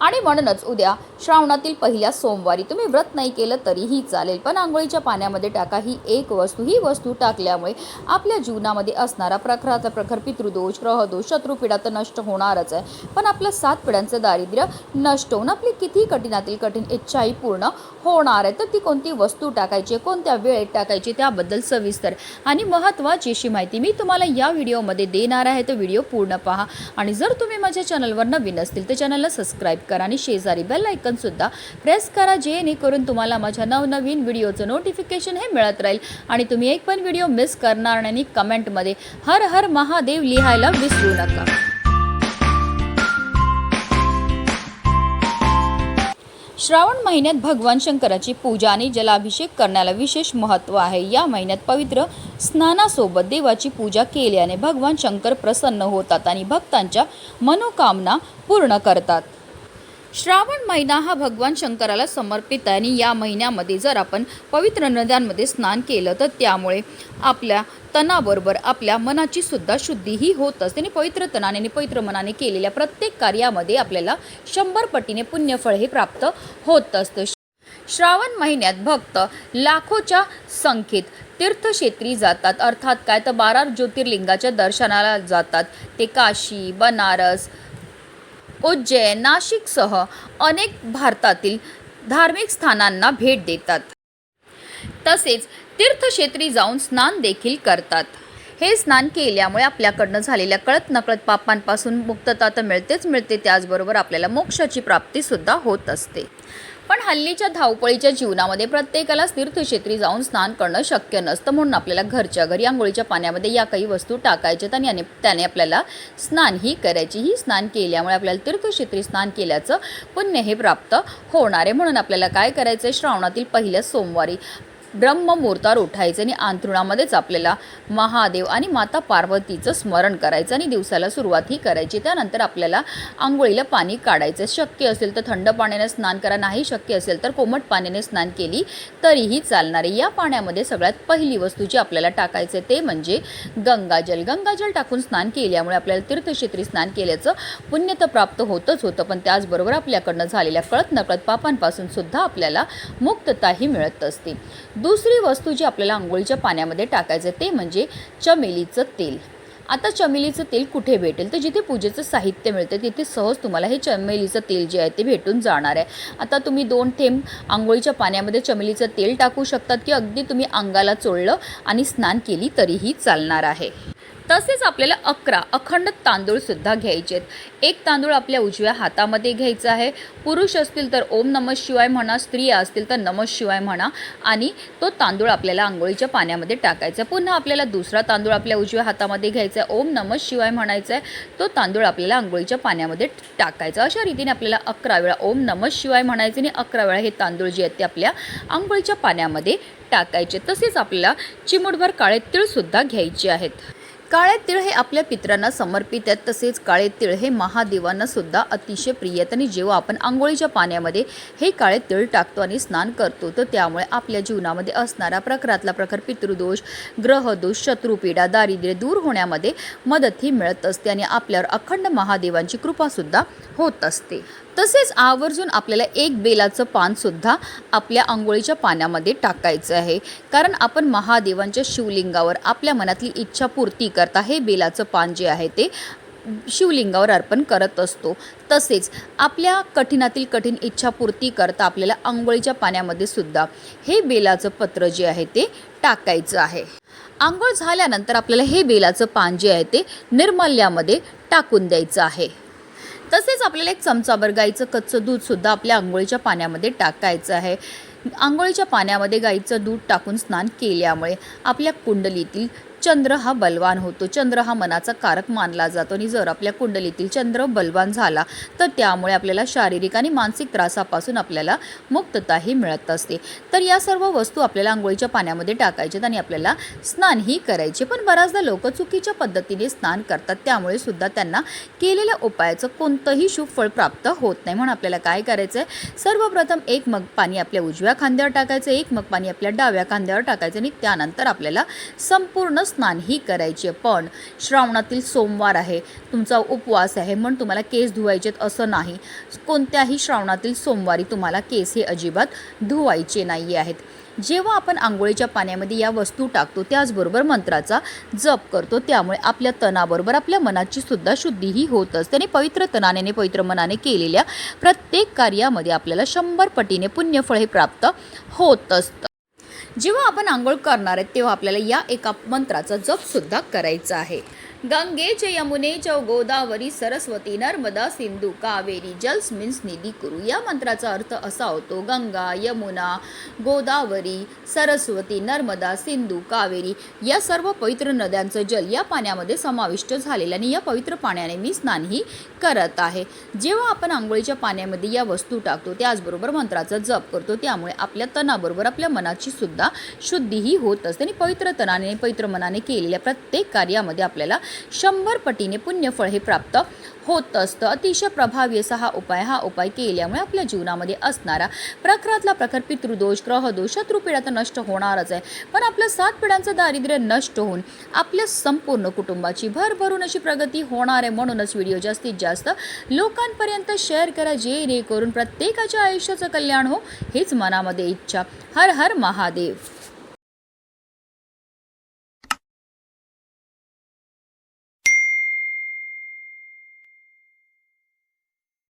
आणि म्हणूनच उद्या श्रावणातील पहिल्या सोमवारी तुम्ही व्रत नाही केलं तरीही चालेल. पण आंघोळीच्या पाण्यामध्ये टाका. ही एक वस्तू. ही वस्तू टाकल्यामुळे आपल्या जीवनामध्ये असणारा प्रखराचा प्रखर पितृदोष ग्रहदोष शत्रुपिडा तर नष्ट होणारच आहे. पण आपलं सात पिढ्यांचं दारिद्र्य नष्ट होऊन आपली किती कठीणातील कठीण इच्छाही पूर्ण होणार आहे. तर ती कोणती वस्तू टाकायची कोणत्या वेळेत टाकायची त्याबद्दल सविस्तर आणि महत्त्वाची अशी माहिती मी तुम्हाला या व्हिडिओमध्ये देणार आहे. तर व्हिडिओ पूर्ण पहा. आणि जर तुम्ही माझ्या चॅनलवर नवीन असतील तर चॅनलला सबस्क्राईब करा आणि शेजारी बेल सुद्धा प्रेस करा जेणेकरून तुम्हाला माझ्या नवनवीन व्हिडिओचं नोटिफिकेशन हे मिळत राहील. आणि तुम्ही एक पण व्हिडिओ मिस करणार नाही आणि कमेंटमध्ये हर हर महादेव लिहायला विसरू नका. श्रावण महिन्यात भगवान शंकराची पूजा आणि जलाभिषेक करण्याला विशेष महत्त्व आहे. या महिन्यात पवित्र स्नानासोबत देवाची पूजा केल्याने भगवान शंकर प्रसन्न होतात आणि भक्तांच्या मनोकामना पूर्ण करतात. श्रावण महिना हा भगवान शंकराला समर्पित आहे आणि या महिन्यामध्ये जर आपण पवित्र नद्यांमध्ये स्नान केलं तर त्यामुळे आपल्या तणाबरोबर आपल्या मनाची सुद्धा शुद्धीही होत असते. आणि पवित्र तणाने आणि पवित्र मनाने केलेल्या प्रत्येक कार्यामध्ये आपल्याला शंभर पटीने पुण्यफळ हे प्राप्त होत असतं. श्रावण महिन्यात भक्त लाखोच्या संख्येत तीर्थक्षेत्री जातात. अर्थात काय? तर बारा ज्योतिर्लिंगाच्या दर्शनाला जातात. ते काशी बनारस उज्जैन नाशिकसह अनेक भारतातील धार्मिक स्थानांना भेट देतात. तसेच तीर्थक्षेत्री जाऊन स्नान देखील करतात. हे स्नान केल्यामुळे आपल्याकडनं झालेल्या कळत नकळत पापांपासून मुक्तता तर मिळतेच मिळते. त्याचबरोबर आपल्याला मोक्षाची प्राप्तीसुद्धा होत असते. पण हल्लीच्या धावपळीच्या जीवनामध्ये प्रत्येकाला तीर्थक्षेत्री जाऊन स्नान करणं शक्य नसतं म्हणून आपल्याला घरच्या घरी आंघोळीच्या पाण्यामध्ये या काही वस्तू टाकायच्यात आणि याने- त्याने आपल्याला स्नानही करायची. ही स्नान केल्यामुळे आपल्याला तीर्थक्षेत्री स्नान केल्याचं पुण्य हे प्राप्त होणार आहे. म्हणून आपल्याला काय करायचं आहे श्रावणातील पहिल्या सोमवारी ब्रह्ममुहूर्तावर उठायचं आणि अंथरुणामध्येच आपल्याला महादेव आणि माता पार्वतीचं स्मरण करायचं आणि दिवसाला सुरुवात ही करायची. त्यानंतर आपल्याला आंघोळीला पाणी काढायचं. शक्य असेल तर थंड पाण्याने स्नान करा. नाही शक्य असेल तर कोमट पाण्याने स्नान केली तरीही चालणार आहे या पाण्यामध्ये सगळ्यात पहिली वस्तू जी आपल्याला टाकायचं ते म्हणजे गंगाजल. गंगाजल टाकून स्नान केल्यामुळे आपल्याला तीर्थक्षेत्री स्नान केल्याचं पुण्य तर प्राप्त होतच होतं. पण त्याचबरोबर आपल्याकडनं झालेल्या कळत नकळत पापांपासून सुद्धा आपल्याला मुक्तताही मिळत असते. दुसरी वस्तू जी आपल्याला आंघोळीच्या पाण्यामध्ये टाकायचं ते म्हणजे चमेलीचं तेल. आता चमेलीचं तेल कुठे भेटेल? तर जिथे पूजेचं साहित्य मिळतं तिथे सहज तुम्हाला हे चमेलीचं तेल जे आहे ते भेटून जाणार आहे. आता तुम्ही दोन थेंब आंघोळीच्या पाण्यामध्ये चमेलीचं तेल टाकू शकतात की अगदी तुम्ही अंगाला चोळलं आणि स्नान केली तरीही चालणार आहे. तसेच आपल्याला अकरा अखंड तांदूळसुद्धा घ्यायचे आहेत एक तांदूळ आपल्या उजव्या हातामध्ये घ्यायचा आहे. पुरुष असतील तर ओम नम शिवाय म्हणा स्त्रिया असतील तर नम शिवाय म्हणा आणि तो तांदूळ आपल्याला आंघोळीच्या पाण्यामध्ये टाकायचा आहे. पुन्हा आपल्याला दुसरा तांदूळ आपल्या उजव्या हातामध्ये घ्यायचा आहे. ओम नम शिवाय म्हणायचा आहे. तो तांदूळ आपल्याला आंघोळीच्या पाण्यामध्ये टाकायचा अशा रीतीने आपल्याला अकरा वेळा ओम नम शिवाय म्हणायचे आणि अकरा वेळा हे तांदूळ जे आहेत ते आपल्या आंघोळीच्या पाण्यामध्ये टाकायचे. तसेच आपल्याला चिमूटभर काळे तिळसुद्धा घ्यायचे आहेत. काळे तिळ हे आपल्या पित्रांना समर्पित आहेत तसेच काळे तिळ हे महादेवांना सुद्धा अतिशय प्रिय आहेत. आणि जेव्हा आपण आंघोळीच्या पाण्यामध्ये हे काळे तिळ टाकतो आणि स्नान करतो तर त्यामुळे आपल्या जीवनामध्ये असणारा प्रखरातला प्रखर पितृदोष ग्रहदोष शत्रुपीडा दारिद्र्य दूर होण्यामध्ये मदत ही मिळत असते आणि आपल्यावर अखंड महादेवांची कृपासुद्धा होत असते. तसेच आवर्जून आपल्याला एक बेलाचं पानसुद्धा आपल्या आंघोळीच्या पाण्यामध्ये टाकायचं आहे. कारण आपण महादेवांच्या शिवलिंगावर आपल्या मनातली इच्छा पूर्ती करता हे बेलाचं पान जे आहे ते शिवलिंगावर अर्पण करत असतो. तसेच आपल्या कठीणातील कठीण इच्छापूर्ती करता आपल्याला आंघोळीच्या पाण्यामध्ये सुद्धा हे बेलाचं पत्र जे आहे ते टाकायचं आहे. आंघोळ झाल्यानंतर आपल्याला हे बेलाचं पान जे आहे ते निर्मल्यामध्ये टाकून द्यायचं आहे. तसेच आपल्याला एक चमचाभर गाईचं कच्चं दूधसुद्धा आपल्या आंघोळीच्या पाण्यामध्ये टाकायचं आहे. आंघोळीच्या पाण्यामध्ये गाईचं दूध टाकून स्नान केल्यामुळे आपल्या कुंडलीतील चंद्र हा बलवान होतो. चंद्र हा मनाचा कारक मानला जातो. आणि जर आपल्या कुंडलीतील चंद्र बलवान झाला तर त्यामुळे आपल्याला शारीरिक आणि मानसिक त्रासापासून आपल्याला मुक्तताही मिळत असते. तर या सर्व वस्तू आपल्याला आंघोळीच्या पाण्यामध्ये टाकायच्यात आणि आपल्याला स्नानही करायचे. पण बऱ्याचदा लोक चुकीच्या पद्धतीने स्नान करतात. त्यामुळे सुद्धा त्यांना केलेल्या उपायाचं कोणतंही शुभ फळ प्राप्त होत नाही. म्हणून आपल्याला काय करायचं आहे सर्वप्रथम एक मग पाणी आपल्या उजव्या खांद्यावर टाकायचं एक मग पाणी आपल्या डाव्या खांद्यावर टाकायचं आणि त्यानंतर आपल्याला संपूर्ण स्नानही करायचे पण श्रावणातील सोमवार आहे. तुमचा उपवास आहे म्हणून तुम्हाला केस धुवायचेत असं नाही. कोणत्याही श्रावणातील सोमवारी तुम्हाला केस हे अजिबात धुवायचे नाही आहेत. जेव्हा आपण आंघोळीच्या पाण्यामध्ये या वस्तू टाकतो त्याचबरोबर मंत्राचा जप करतो त्यामुळे आपल्या तणाबरोबर आपल्या मनाची सुद्धा शुद्धीही होत असते. आणि पवित्र तनाने पवित्र मनाने केलेल्या प्रत्येक कार्यामध्ये आपल्याला शंभर पटीने पुण्यफळ हे प्राप्त होत असतं. जेव्हा आपण आंघोळ करणार आहेत तेव्हा आपल्याला या एका मंत्राचा जपसुद्धा करायचा आहे. गंगे च यमुने च गोदावरी सरस्वती नर्मदा सिंधू कावेरी जल्स मीन्स निधी कुरु. या मंत्राचा अर्थ असा होतो गंगा यमुना गोदावरी सरस्वती नर्मदा सिंधू कावेरी या सर्व पवित्र नद्यांचं जल या पाण्यामध्ये समाविष्ट झालेलं आणि या पवित्र पाण्याने मी स्नानही करत आहे. जेव्हा आपण आंघोळीच्या पाण्यामध्ये या वस्तू टाकतो त्याचबरोबर मंत्राचा जप करतो त्यामुळे आपल्या तणाबरोबर आपल्या मनाची सुद्धा शुद्धीही होत असते आणि पवित्र तनाने पवित्र मनाने केलेल्या प्रत्येक कार्यामध्ये आपल्याला शंभर पटीने पुण्यफळ हे प्राप्त होत असतं. अतिशय प्रभावी असा हा उपाय हा उपाय केल्यामुळे आपल्या जीवनामध्ये असणारा प्रखरातला प्रखर पितृदोष ग्रहदोष शत्रुपिढा तर नष्ट होणारच आहे. पण आपलं सात पिढ्यांचं दारिद्र्य नष्ट होऊन आपल्या संपूर्ण कुटुंबाची भरभरून अशी प्रगती होणार आहे म्हणूनच व्हिडिओ जास्तीत जास्त लोकांपर्यंत शेअर करा. जेणेकरून प्रत्येकाच्या आयुष्याचं कल्याण हो हेच मनामध्ये इच्छा. हर हर महादेव.